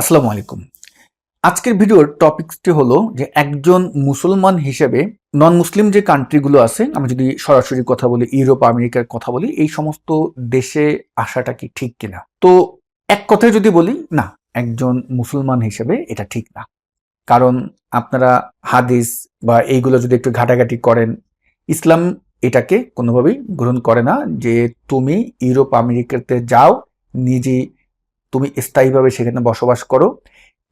আসসালামু আলাইকুম। আজকের ভিডিওর টপিকসটি হলো যে একজন মুসলমান হিসেবে নন মুসলিম যে কান্ট্রিগুলো আছে, আমি যদি সরাসরি কথা বলি ইউরোপ আমেরিকার কথা বলি, এই সমস্ত দেশে আসাটা কি ঠিক কিনা? তো এক কথায় যদি বলি, না, একজন মুসলমান হিসেবে এটা ঠিক না। কারণ আপনারা হাদিস বা এইগুলো যদি একটু ঘাটাঘাটি করেন, ইসলাম এটাকে কোনোভাবেই গ্রহণ করে না যে তুমি ইউরোপ আমেরিকাতে যাও নিজে তুমি স্থায়ীভাবে সেখানে বসবাস করো,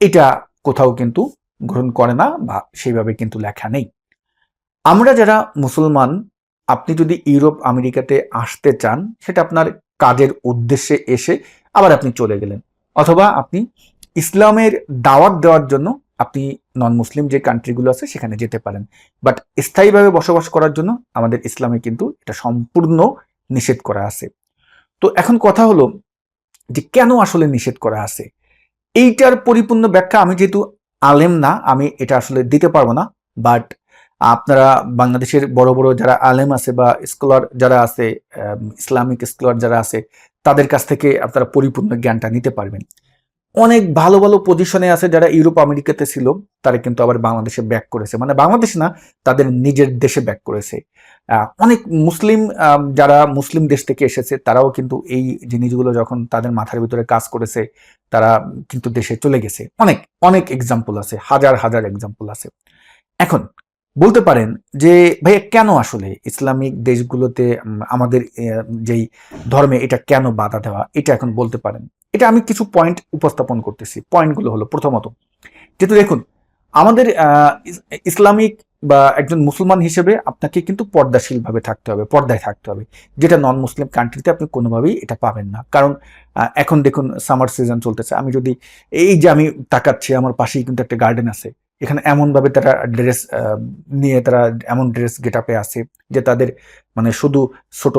এটা কোথাও কিন্তু গ্রহণ করে না বা সেইভাবে কিন্তু লেখা নেই। আমরা যারা মুসলমান, আপনি যদি ইউরোপ, আমেরিকাতে আসতে চান, সেটা আপনার কাজের উদ্দেশ্যে এসে আবার আপনি চলে গেলেন। অথবা আপনি ইসলামের দাওয়াত দেওয়ার জন্য আপনি নন মুসলিম যে কান্ট্রিগুলো আছে সেখানে যেতে পারেন। বাট স্থায়ীভাবে বসবাস করার জন্য আমাদের ইসলামে কিন্তু এটা সম্পূর্ণ নিষেধ করা আছে। তো এখন কথা হলো যে কেন আসলে নিষেধ করা আছে? এইটার পরিপূর্ণ ব্যাখ্যা আমি যেহেতু আলেম না, আমি এটা আসলে দিতে পারব না। বাট আপনারা বাংলাদেশের বড় বড় যারা আলেম আছে বা স্কলার যারা আছে ইসলামিক স্কলার যারা আছে, তাদের কাছ থেকে আপনারা পরিপূর্ণ জ্ঞানটা নিতে পারবেন। অনেক ভালো ভালো পজিশনে আছে যারা ইউরোপ, আমেরিকাতে ছিল, তারা কিন্তু আবার বাংলাদেশে ব্যাক করেছে। মানে বাংলাদেশ না, তাদের নিজের দেশে ব্যাক করেছে। অনেক মুসলিম যারা মুসলিম দেশ থেকে এসেছে, তারাও কিন্তু এই জিনিসগুলো যখন তাদের মাথার ভিতরে কাজ করেছে, তারা কিন্তু দেশে চলে গেছে। অনেক অনেক এক্সাম্পল আছে, হাজার হাজার এক্সাম্পল আছে। এখন বলতে পারেন যে, ভাইয়া, কেন আসলে ইসলামিক দেশগুলোতে আমাদের যেই ধর্মে এটা কেন বাধা দেওয়া? এটা এখন বলতে পারেন। এটা আমি কিছু পয়েন্ট উপস্থাপন করতেছি। পয়েন্টগুলো হলো, প্রথমত, যেহেতু দেখুন, আমাদের ইসলামিক বা একজন মুসলমান হিসেবে আপনাকে কিন্তু পর্দাশীলভাবে থাকতে হবে, পর্দায় থাকতে হবে। যেটা নন মুসলিম কান্ট্রিতে আপনি কোনোভাবেই এটা পাবেন না। কারণ এখন দেখুন সামার সিজন চলতেছে। আমি যদি, এই যে আমি তাকাচ্ছি, আমার পাশেই কিন্তু একটা গার্ডেন আছে। এখানে এমনভাবে তারা ড্রেস নিয়ে তারা এমন ড্রেস গেট আপে আছে যে তাদের মানে শুধু ছোট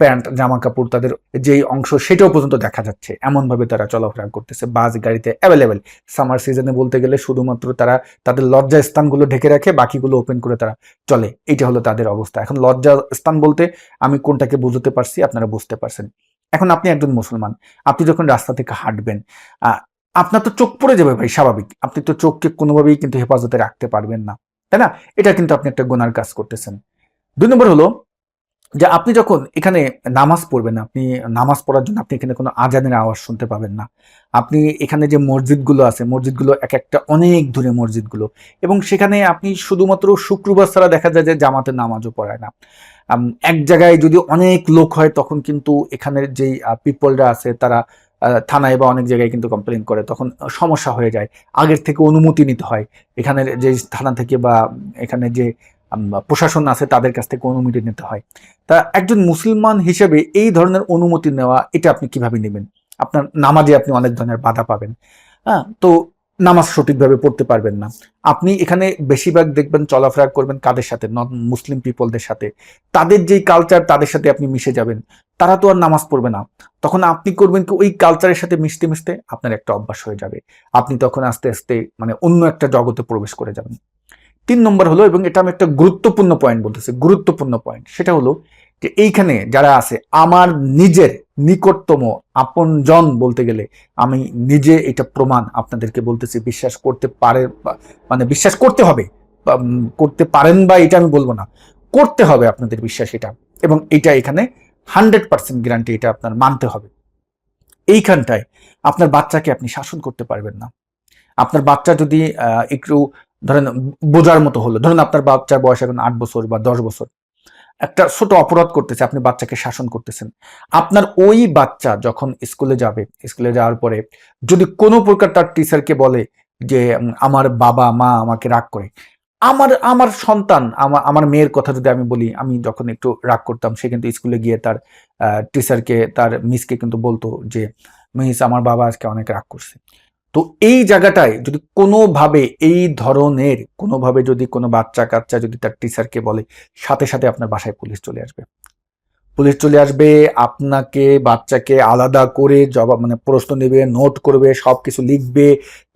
প্যান্ট জামা কাপড় তাদের যেই অংশ সেটাও পর্যন্ত দেখা যাচ্ছে। এমনভাবে তারা চলাফেরা করতেছে। বাস গাড়িতে অ্যাভেলেবেল সামার সিজনে বলতে গেলে শুধুমাত্র তারা তাদের লজ্জা স্থানগুলো ঢেকে রাখে, বাকিগুলো ওপেন করে তারা চলে। এইটা হলো তাদের অবস্থা। এখন লজ্জা স্থান বলতে আমি কোনটাকে বুঝতে পারছি আপনারা বুঝতে পারছেন। এখন আপনি একজন মুসলমান। আপনি যখন রাস্তা থেকে হাঁটবেন আপনার তো চোখ পড়ে যাবে ভাই, স্বাভাবিক। আপনি তো চোখকে কোনোভাবেই কিন্তু হেফাজতে রাখতে পারবেন না। তাই না? এটা কিন্তু আপনি একটা গোনার কাজ করতেছেন। দুই নম্বর হলো যে আপনি যখন এখানে নামাজ পড়বেন আপনি নামাজ পড়ার জন্য আপনি এখানে কোনো আজানের আওয়াজ শুনতে পাবেন না। আপনি এখানে যে মসজিদগুলো আছে, মসজিদগুলো এক একটা অনেক দূরে মসজিদগুলো। এবং সেখানে আপনি শুধুমাত্র শুক্রবার ছাড়া দেখা যায় যে জামাতের নামাজও পড়ায় না। এক জায়গায় যদি অনেক লোক হয়, তখন কিন্তু এখানের যেই পিপলরা আছে, তারা থানায় বা অনেক জায়গায় কিন্তু কমপ্লেন করে, তখন সমস্যা হয়ে যায়। আগের থেকে অনুমতি নিতে হয়। এখানের যে থানা থেকে বা এখানে যে প্রশাসন আছে, তাদের কাছ থেকে অনুমতি নিতে হয়। তা একজন মুসলমান হিসেবে এই ধরনের অনুমতি নেওয়া, এটা আপনি কীভাবে নেবেন? আপনার নামাজে আপনি অনেক ধরনের বাধা পাবেন। হ্যাঁ তো নামাজ সঠিকভাবে পড়তে পারবেন না। আপনি এখানে বেশিরভাগ দেখবেন চলাফেরা করবেন কাদের সাথে? নন মুসলিম পিপলদের সাথে। তাদের যেই কালচার তাদের সাথে আপনি মিশে যাবেন। তারা তো আর নামাজ পড়বে না। তখন আপনি করবেন কি? ওই কালচারের সাথে মিশতে মিশতে আপনার একটা অভ্যাস হয়ে যাবে। আপনি তখন আস্তে আস্তে মানে অন্য একটা জগতে প্রবেশ করে যাবেন। তিন নম্বর হলো, এবং এটা আমি একটা গুরুত্বপূর্ণ পয়েন্ট বলতেছি, গুরুত্বপূর্ণ পয়েন্ট সেটা হলো যে এইখানে যারা আছে, আমার নিজের নিকটতম আপনজন বলতে গেলে আমি নিজে এটা প্রমাণ আপনাদেরকে বলতেছি, বিশ্বাস করতে পারে মানে বিশ্বাস করতে হবে করতে পারেন বা এটা আমি বলব না, করতে হবে আপনাদের বিশ্বাস এটা এবং এটা এখানে হান্ড্রেড পার্সেন্ট গ্যারান্টি এটা আপনার মানতে হবে। এইখানটায় আপনার বাচ্চাকে আপনি শাসন করতে পারবেন না। আপনার বাচ্চা যদি একটু ধরেন বোঝার মতো হলো, ধরেন আপনার বাচ্চার বয়স এখন আট বছর বা দশ বছর একটা ছোট অপরাধ করতেছে, আপনি বাচ্চাকে শাসন করতেছেন। আপনার ওই বাচ্চা যখন স্কুলে যাবে, স্কুলে যাওয়ার পরে যদি কোনো প্রকার তার টিচারকে বলে যে আমার বাবা, মা আমাকে রাগ করে। আমার আমার সন্তান আমার আমার মেয়ের কথা যদি আমি বলি, আমি যখন একটু রাগ করতাম, সে কিন্তু স্কুলে গিয়ে তার টিচারকে তার মিসকে কিন্তু বলতো যে, মিস, আমার বাবা আজকে অনেক রাগ করছে। তো এই জায়গাটায় যদি কোনোভাবে এই ধরনের, কোনোভাবে যদি কোনো বাচ্চা কাচ্চা যদি তার টিচারকে বলে, সাথে সাথে আপনার বাসায় পুলিশ চলে আসবে। পুলিশ চলে আসবে, আপনাকে, বাচ্চাকে আলাদা করে জবাব মানে প্রশ্ন নেবে নোট করবে সব কিছু লিখবে,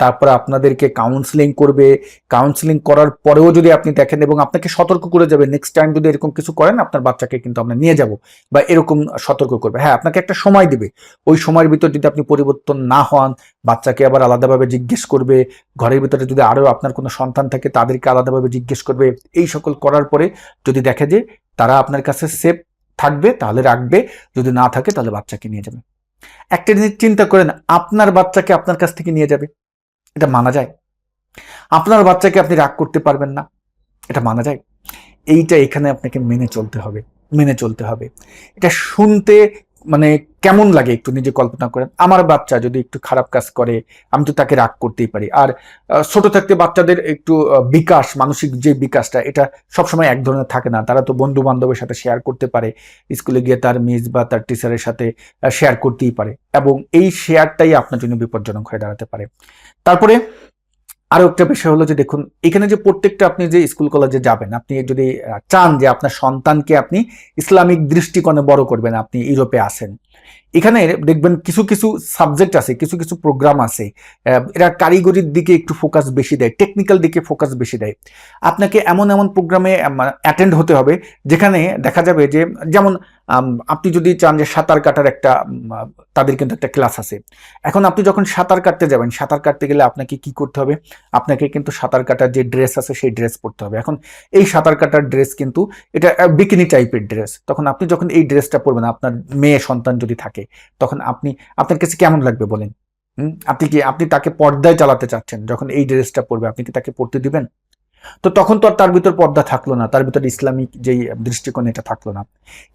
তারপর আপনাদেরকে কাউন্সিলিং করবে। কাউন্সিলিং করার পরেও যদি আপনি দেখেন এবং আপনাকে সতর্ক করে যাবে নেক্সট টাইম যদি এরকম কিছু করেন, আপনার বাচ্চাকে কিন্তু আমরা নিয়ে যাব বা এরকম সতর্ক করবে। হ্যাঁ আপনাকে একটা সময় দিবে। ওই সময়ের ভিতর যদি আপনি পরিবর্তন না হন, বাচ্চাকে আবার আলাদাভাবে জিজ্ঞেস করবে, ঘরের ভিতরে যদি আরও আপনার কোনো সন্তান থাকে, তাদেরকে আলাদাভাবে জিজ্ঞেস করবে, এই সকল করার পরে যদি দেখে যে তারা আপনার কাছে সেফ থাকবে, তাহলে রাখবে, যদি না থাকে তাহলে বাচ্চাকে নিয়ে যাবে। একটা জিনিস চিন্তা করেন, আপনার বাচ্চাকে আপনার কাছ থেকে নিয়ে যাবে, এটা মানা যায়। আপনার বাচ্চাকে আপনি রাগ করতে পারবেন না, এটা মানা যায়। এইটা এখানে আপনাকে মেনে চলতে হবে, মেনে চলতে হবে। এটা শুনতে মানে কেমন লাগে একটু নিজে কল্পনা করেন? আমার বাচ্চা যদি একটু খারাপ কাজ করে, আমি তো তাকে রাগ করতেই পারি। আর ছোট থাকতে বাচ্চাদের একটু বিকাশ, মানসিক যে বিকাশটা, এটা সবসময় এক ধরনের থাকে না। তারা তো বন্ধু বান্ধবের সাথে শেয়ার করতে পারে। স্কুলে গিয়ে তার মিস বা তার টিচারের সাথে শেয়ার করতেই পারে। এবং এই শেয়ারটাই আপনার জন্য বিপজ্জনক হয়ে দাঁড়াতে পারে। তারপরে আরও একটা বিষয় হলো যে দেখুন, এখানে যে প্রত্যেকটা আপনি যে স্কুল কলেজে যাবেন, আপনি যদি চান যে আপনার সন্তানকে আপনি ইসলামিক দৃষ্টিকোণে বড় করবেন, আপনি ইউরোপে আসেন। এখানে দেখবেন কিছু কিছু সাবজেক্ট আছে, কিছু কিছু প্রোগ্রাম আছে এরা কারিগরির দিকে একটু ফোকাস বেশি দেয় টেকনিক্যাল দিকে ফোকাস বেশি দেয়। আপনাকে এমন এমন প্রোগ্রামে অ্যাটেন্ড হতে হবে, যেখানে দেখা যাবে যে, যেমন আপনি যদি চান যে সাঁতার কাটার একটা তাদের কিন্তু একটা ক্লাস আছে। এখন আপনি যখন সাঁতার কাটতে যাবেন, সাঁতার কাটতে গেলে আপনাকে কি করতে হবে? আপনাকে কিন্তু সাঁতার কাটার যে ড্রেস আছে, সেই ড্রেস পরতে হবে। এখন এই সাঁতার কাটার ড্রেস কিন্তু এটা বিকিনি টাইপের ড্রেস তখন আপনি যখন এই ড্রেসটা পরবেন, আপনার মেয়ে সন্তান যদি থাকে তখন আপনি, আপনার কাছে কেমন লাগবে বলেন? আপনি কি, আপনি তাকে পর্দায় চালাতে চাচ্ছেন যখন এই ড্রেসটা পরবে, আপনি কি তাকে পরতে দিবেন? তো তখন তো আর তার ভিতর পর্দা থাকল না, তার ভিতর ইসলামিক যেই দৃষ্টিকোণ, এটা থাকল না।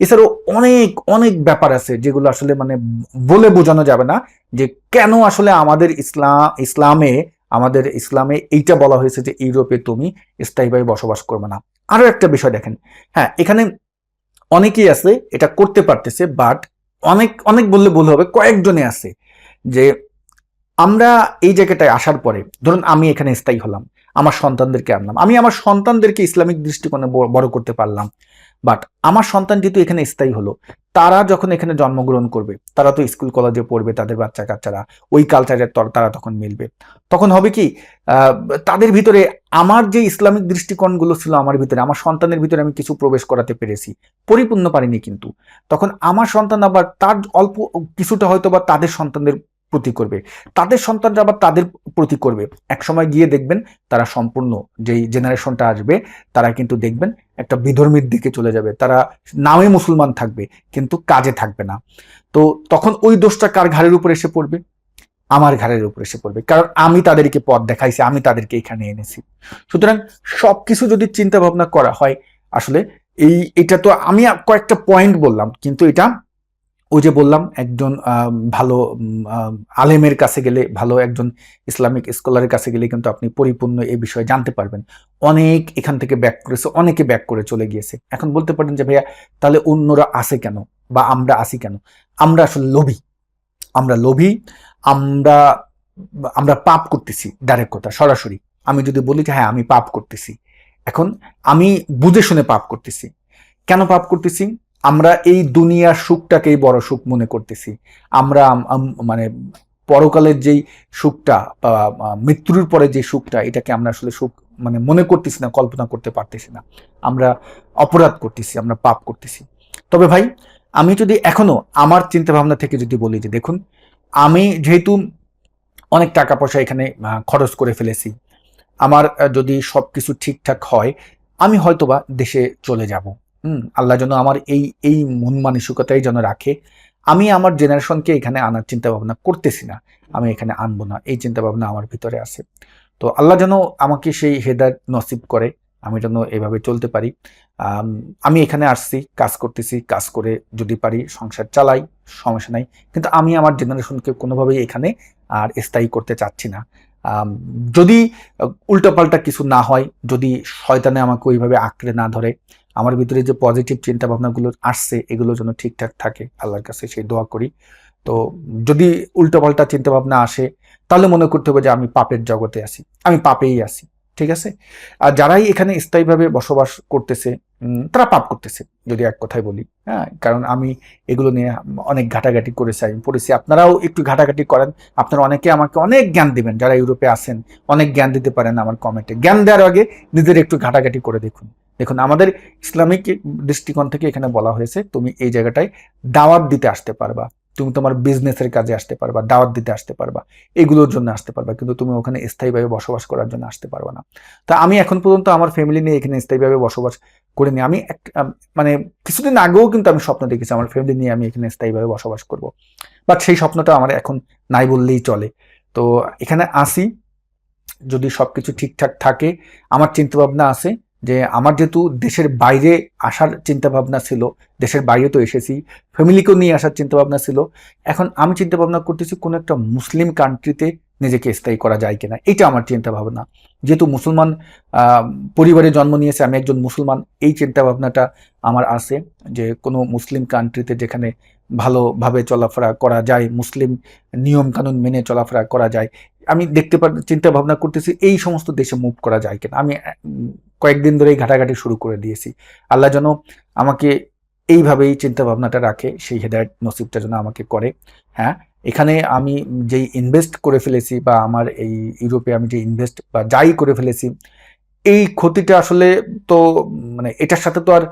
এছাড়াও অনেক অনেক ব্যাপার আছে যেগুলো আসলে মানে বলে বোঝানো যাবে না যে কেন আসলে আমাদের ইসলাম ইসলামে, আমাদের ইসলামে এইটা বলা হয়েছে যে ইউরোপে তুমি স্থায়ীভাবে বসবাস করবে না। আরও একটা বিষয় দেখেন হ্যাঁ এখানে অনেকেই আছে, এটা করতে পারতেছে বাট অনেক অনেক বললে ভুল হবে, কয়েকজনে আছে যে আমরা এই জায়গাটায় আসার পরে, ধরুন আমি এখানে স্থায়ী হলাম, আমার সন্তানদেরকে আনলাম, আমি আমার সন্তানদেরকে ইসলামিক দৃষ্টিকোণে বড় করতে পারলাম বাট আমার সন্তান যেহেতু এখানে স্থায়ী হলো, তারা যখন এখানে জন্মগ্রহণ করবে, তারা তো স্কুল কলেজে পড়বে, তাদের বাচ্চা কাচ্চারা ওই কালচারের তর, তারা তখন মিলবে। তখন হবে কি তাদের ভিতরে আমার যে ইসলামিক দৃষ্টিকোণগুলো ছিল আমার ভিতরে, আমার সন্তানের ভিতরে আমি কিছু প্রবেশ করাতে পেরেছি, পরিপূর্ণ পারিনি কিন্তু। তখন আমার সন্তান আবার তার অল্প, কিছুটা হয়তো বা তাদের সন্তানদের প্রতি করবে। তাদের সন্তানরা আবার তাদের প্রতি করবে। এক সময় গিয়ে দেখবেন তারা সম্পূর্ণ যেই জেনারেশনটা আসবে, তারা কিন্তু দেখবেন একটা বিধর্মীর দিকে চলে যাবে। তারা নামে মুসলমান থাকবে, কিন্তু কাজে থাকবে না। তো তখন ওই দোষটা কার ঘাড়ের উপর এসে পড়বে? আমার ঘাড়ের উপর এসে পড়বে। কারণ আমি তাদেরকে পথ দেখাইছি, আমি তাদেরকে এখানে এনেছি। সুতরাং সব কিছু যদি চিন্তা ভাবনা করা হয়, আসলে এই, এটা তো আমি কয়েকটা পয়েন্ট বললাম, কিন্তু এটা ওই যে বললাম, একজন ভালো আলেমের কাছে গেলে, ভালো একজন ইসলামিক স্কলারের কাছে গেলে কিন্তু আপনি পরিপূর্ণ এই বিষয়ে জানতে পারবেন। অনেক এখান থেকে ব্যাক করেছে, অনেকে ব্যাক করে চলে গিয়েছে। এখন বলতে পারেন যে, ভাইয়া, তাহলে অন্যরা আসে কেন? বা আমরা আসি কেন? আমরা আসলে লোভী। আমরা লোভী, আমরা আমরা পাপ করতেছি, ডাইরেক্ট কথা, সরাসরি। আমি যদি বলি যে হ্যাঁ আমি পাপ করতেছি। এখন আমি বুঝে শুনে পাপ করতেছি। কেন পাপ করতেছি? আমরা এই দুনিয়ার সুখটাকেই বড় সুখ মনে করতেছি। আমরা, আম- আম- মানে পরকালের যেই সুখটা মৃত্যুর পরে যে সুখটা, এটাকে আমরা আসলে সুখ মানে মনে করতেছি না, কল্পনা করতে পারতেছি না। আমরা অপরাধ করতেছি, আমরা পাপ করতেছি। তবে ভাই, আমি যদি এখনও আমার চিন্তা ভাবনা থেকে যদি বলি যে দেখুন, আমি যেহেতু অনেক টাকা পয়সা এখানে খরচ করে ফেলেছি, আমার যদি সবকিছু ঠিকঠাক হয়, আমি হয়তোবা দেশে চলে যাব। হুম, আল্লাহ যেন আমার এই এই মন মানসিকতাই যেন রাখে। আমি আমার জেনারেশনকে এখানে আনার চিন্তা ভাবনা করতেছি না। আমি এখানে আনব না। এই চিন্তা ভাবনা আমার ভিতরে আছে। তো আল্লাহ যেন আমাকে সেই হেদায়ত নসিব করে, আমি যেন এভাবে চলতে পারি। আমি এখানে আসছি, কাজ করতেছি, কাজ করে যদি পারি সংসার চালাই, সমস্যা নাই। কিন্তু আমি আমার জেনারেশনকে কোনোভাবেই এখানে আর স্থায়ী করতে চাচ্ছি না। যদি উল্টোপাল্টা কিছু না হয়, যদি শয়তানে আমাকে ওইভাবে আঁকড়ে না ধরে, আমার ভিতরে যে পজিটিভ চিন্তা ভাবনাগুলো আসছে এগুলো যেন ঠিকঠাক থাকে, আল্লাহর কাছে সেই দোয়া করি। তো যদি উল্টোপাল্টা চিন্তাভাবনা আসে, তাহলে মনে করতে হবে যে আমি পাপের জগতে আছি, আমি পাপেই আছি। ঠিক আছে? আর যারাই এখানে স্থায়ীভাবে বসবাস করতেছে তারা পাপ করতেছে, যদি এক কথায় বলি হ্যাঁ? কারণ আমি এগুলো নিয়ে অনেক ঘাটাঘাটি করেছি, আমি পড়েছি। আপনারাও একটু ঘাটাঘাটি করেন। আপনারা অনেকে আমাকে অনেক জ্ঞান দিবেন, যারা ইউরোপে আছেন, অনেক জ্ঞান দিতে পারেন আমার কমেন্টে। জ্ঞান দেওয়ার আগে নিজের একটু ঘাটাঘাটি করে দেখুন। দেখুন, আমাদের ইসলামিক দৃষ্টিকোণ থেকে এখানে বলা হয়েছে, তুমি এই জায়গাটায় দাওয়াত দিতে আসতে পারবা। তুমি তোমার বিজনেসের কাজে আসতে পারবা, দাওয়াত দিতে আসতে পারবা, এগুলোর জন্য আসতে পারবা, কিন্তু তুমি ওখানে স্থায়ীভাবে বসবাস করার জন্য আসতে পারবা না। তা আমি এখন পর্যন্ত আমার ফ্যামিলি নিয়ে এখানে স্থায়ীভাবে বসবাস করিনি। আমি মানে কিছুদিন আগেও কিন্তু আমি স্বপ্ন দেখেছি আমার ফ্যামিলি নিয়ে আমি এখানে স্থায়ীভাবে বসবাস করব। বাট সেই স্বপ্নটা আমার এখন নাই বললেই চলে। তো এখানে আসি, যদি সবকিছু ঠিকঠাক থাকে, আমার চিন্তাভাবনা আছে যে আমার যেহেতু দেশের বাইরে আসার চিন্তাভাবনা ছিল, দেশের বাইরে তো এসেছি, ফ্যামিলিকেও নিয়ে আসার চিন্তাভাবনা ছিল, এখন আমি চিন্তা ভাবনা করতেছি কোনো একটা মুসলিম কান্ট্রিতে নিজেকে স্থায়ী করা যায় কিনা এটা আমার চিন্তা ভাবনা যেহেতু মুসলমান পরিবারে জন্ম নিয়েছে, আমি একজন মুসলমান, এই চিন্তা ভাবনাটা আমার আছে যে কোনো মুসলিম কান্ট্রিতে যেখানে ভালোভাবে চলাফেরা করা যায়, মুসলিম নিয়ম কানুন মেনে চলাফেরা করা যায়, আমি দেখতে পার চিন্তা ভাবনা করতেছি এই সমস্ত দেশে মুভ করা যায় কিনা, আমি কয়েকদিন ধরেই ঘাটাঘাটি শুরু করে দিয়েছি। আল্লাহ যেন আমাকে এইভাবেই চিন্তা ভাবনাটা রাখে, সেই হেদায়ত নসিবটা যেন আমাকে করে। হ্যাঁ এখানে আমি যেই ইনভেস্ট করে ফেলেছি বা আমার এই ইউরোপে আমি যে ইনভেস্ট বা যাই করে ফেলেছি, এই ক্ষতিটা আসলে তো মানে এটার সাথে তো আর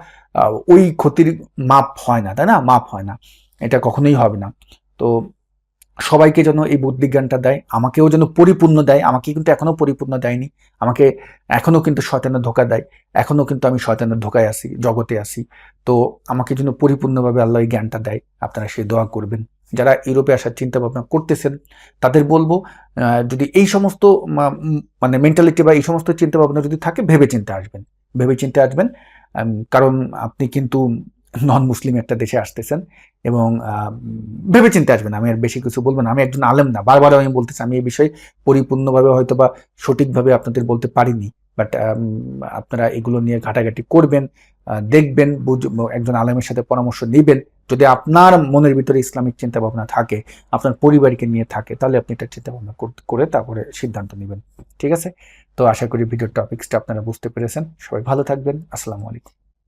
ওই ক্ষতির মাপ হয় না, তাই না? মাপ হয় না। এটা কখনোই হবে না। তো সবাইকে যেন এই বুদ্ধিজ্ঞানটা দেয়, আমাকেও যেন পরিপূর্ণ দেয়, আমাকে কিন্তু এখনও পরিপূর্ণ দেয়নি, আমাকে এখনও কিন্তু শয়তানের ধোকা দেয়, এখনও কিন্তু আমি শয়তানের ধোকায় আসি জগতে আসি তো আমাকে যেন পরিপূর্ণভাবে আল্লাহ এই জ্ঞানটা দেয়, আপনারা সেই দোয়া করবেন। যারা ইউরোপে আসার চিন্তা ভাবনা করতেছেন, তাদের বলব যদি এই সমস্ত মানে মেন্টালিটি বা এই সমস্ত চিন্তা ভাবনা যদি থাকে ভেবে চিন্তে আসবেন ভেবে চিন্তে আসবেন কারণ আপনি কিন্তু নন মুসলিম একটা দেশে আসতেছেন এবং ভেবে চিন্তে আসবেন, আমি আর বেশি কিছু বলব না, আমি একজন আলেম না, বারবার আমি বলতেছি, আমি এই বিষয়ে পরিপূর্ণভাবে হয়তো বা সঠিকভাবে আপনাদের বলতে পারিনি বাট আপনারা এগুলো নিয়ে ঘাটাঘাটি করবেন দেখবেন, বুঝ- একজন আলেমের সাথে পরামর্শ নেবেন, যদি আপনার মনের ভিতরে ইসলামিক চিন্তা ভাবনা থাকে, আপনার পরিবারকে নিয়ে থাকে, তাহলে আপনি এটা চিন্তা ভাবনা করে তারপরে সিদ্ধান্ত নেবেন, ঠিক আছে? তো আশা করি ভিডিওর টপিক্সটা আপনারা বুঝতে পেরেছেন, সবাই ভালো থাকবেন, আসসালামু আলাইকুম।